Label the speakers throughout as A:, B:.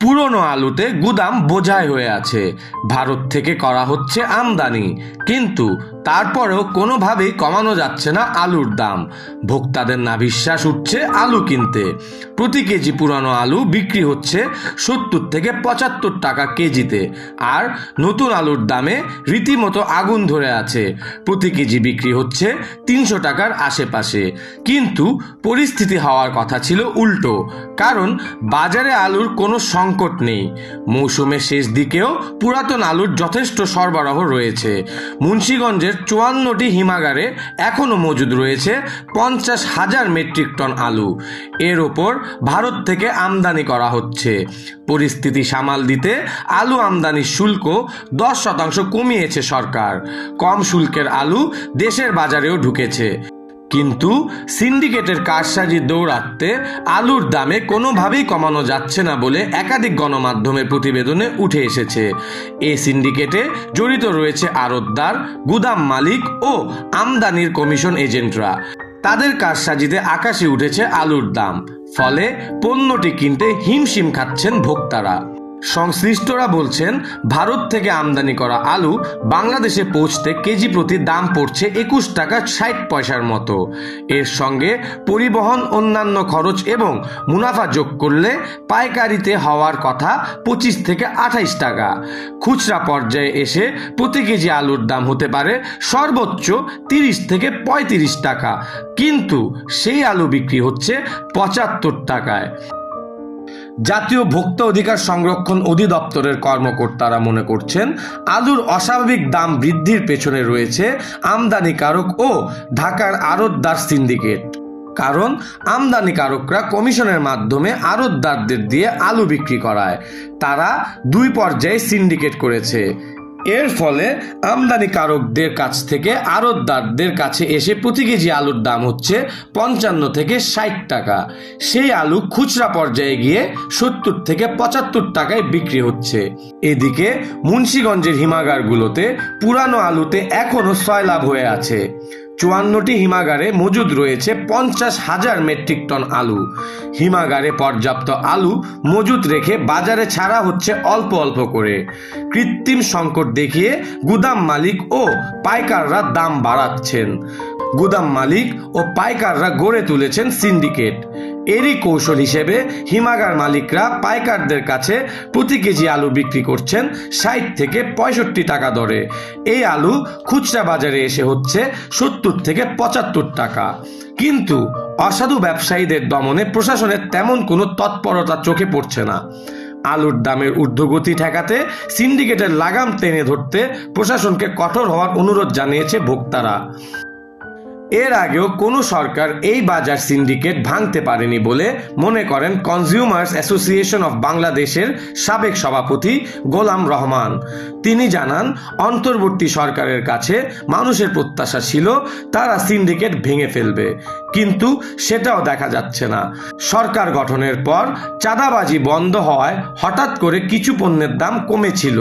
A: পুরনো আলুতে গুদাম বোঝাই হয়ে আছে। ভারত থেকে করা হচ্ছে আমদানি। কিন্তু তারপরেও কোনোভাবেই কমানো যাচ্ছে না আলুর দাম। ভোক্তাদের না বিশ্বাস উঠছে আলু কিনতে। প্রতি কেজি পুরানো আলু বিক্রি হচ্ছে সত্তর থেকে পঁচাত্তর টাকা কেজিতে। আর নতুন আলুর দামে রীতিমতো আগুন ধরে আছে। প্রতি কেজি বিক্রি হচ্ছে তিনশো টাকার আশেপাশে। কিন্তু পরিস্থিতি হওয়ার কথা ছিল উল্টো। কারণ বাজারে আলুর কোনো সংকট নেই। মৌসুমের শেষ দিকেও পুরাতন আলুর যথেষ্ট সরবরাহ রয়েছে। মুন্সীগঞ্জের চুয়ান্নটি হিমাগারে এখনও মজুদ রয়েছে পঞ্চাশ হাজার মেট্রিক টন আলু। এর ওপর ভারত থেকে আমদানি করা হচ্ছে। পরিস্থিতি সামাল দিতে আলু আমদানির শুল্ক দশ শতাংশ কমিয়েছে সরকার। কম শুল্কের আলু দেশের বাজারেও ঢুকেছে। কিন্তু সিন্ডিকেটের কারসাজি দৌড়াতে আলুর দামে কোনোভাবেই কমানো যাচ্ছে না বলে একাধিক গণমাধ্যমের প্রতিবেদনে উঠে এসেছে। এ সিন্ডিকেটে জড়িত রয়েছে আড়তদার, গুদাম মালিক ও আমদানির কমিশন এজেন্টরা। তাদের কারসাজিতে আকাশে উঠেছে আলুর দাম। ফলে পণ্যটি কিনতে হিমশিম খাচ্ছেন ভোক্তারা। সংশ্লিষ্টরা বলছেন, ভারত থেকে আমদানি করা আলু বাংলাদেশে পৌঁছতে কেজি প্রতি দাম পড়ছে একুশ টাকা ষাট পয়সার মতো। এর সঙ্গে পরিবহন, অন্যান্য খরচ এবং মুনাফা যোগ করলে পাইকারিতে হওয়ার কথা পঁচিশ থেকে আঠাইশ টাকা। খুচরা পর্যায়ে এসে প্রতি কেজি আলুর দাম হতে পারে সর্বোচ্চ তিরিশ থেকে পঁয়ত্রিশ টাকা, কিন্তু সেই আলু বিক্রি হচ্ছে পঁচাত্তর টাকায়। জাতীয় ভোক্তা অধিকার সংরক্ষণ অধিদপ্তরের কর্মকর্তারা মনে করছেন, আলুর অস্বাভাবিক দাম বৃদ্ধির পেছনে রয়েছে আমদানিকারক ও ঢাকার আড়তদার সিন্ডিকেট। কারণ, আমদানিকারকরা কমিশনের মাধ্যমে আড়তদারদের দিয়ে আলু বিক্রি করায়। তারা দুই পর্যায়ে সিন্ডিকেট করেছে। এর ফলে আমদানিকারকদের কাছ থেকে, আড়তদারদের কাছে এসে প্রতি কেজি আলুর দাম হচ্ছে পঞ্চান্ন থেকে ষাট টাকা। সেই আলু খুচরা পর্যায়ে গিয়ে সত্তর থেকে পঁচাত্তর টাকায় বিক্রি হচ্ছে। এদিকে মুন্সীগঞ্জের হিমাগারগুলোতে পুরানো আলুতে এখনও লাভ হয়ে আছে। চুয়ান্নটি হিমাগারে মজুদ রয়েছে পঞ্চাশ হাজার মেট্রিক টন আলু। হিমাগারে পর্যাপ্ত আলু মজুদ রেখে বাজারে ছাড়া হচ্ছে অল্প অল্প করে। কৃত্রিম সংকট দেখিয়ে গুদাম মালিক ও পাইকাররা দাম বাড়াচ্ছেন। গুদাম মালিক ও পাইকাররা গড়ে তুলেছেন সিন্ডিকেট। এরই কৌশল হিসেবে হিমাগার মালিকরা পাইকারদের কাছে প্রতি কেজি আলু বিক্রি করছেন ষাট থেকে পঁয়ষট্টি টাকা দরে। এই আলু খুচরা বাজারে এসে হচ্ছে সত্তর থেকে পঁচাত্তর টাকা। কিন্তু অসাধু ব্যবসায়ীদের দমনে প্রশাসনের তেমন কোনো তৎপরতা চোখে পড়ছে না। আলুর দামের ঊর্ধ্বগতি ঠেকাতে সিন্ডিকেটের লাগাম টেনে ধরতে প্রশাসনকে কঠোর হওয়ার অনুরোধ জানিয়েছে ভোক্তারা। এর আগেও কোনো সরকার এই বাজার সিন্ডিকেট ভাঙতে পারেনি বলে মনে করেন কনজিউমার্স অ্যাসোসিয়েশন অফ বাংলাদেশের সাবেক সভাপতি গোলাম রহমান। তিনি জানান, অন্তর্বর্তী সরকারের কাছে মানুষের প্রত্যাশা ছিল তারা সিন্ডিকেট ভেঙে ফেলবে, কিন্তু সেটাও দেখা যাচ্ছে না। সরকার গঠনের পর চাঁদাবাজি বন্ধ হওয়ায় হঠাৎ করে কিছু পণ্যের দাম কমেছিল।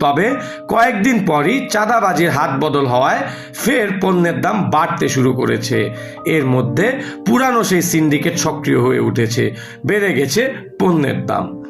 A: তবে কয়েকদিন পরই চাঁদাবাজির হাত বদল হওয়ায় ফের পণ্যের দাম বাড়তে শুরু করেছে। এর মধ্যে পুরানো সেই সিন্ডিকেট সক্রিয় হয়ে উঠেছে। বেড়ে গেছে পণ্যের দাম।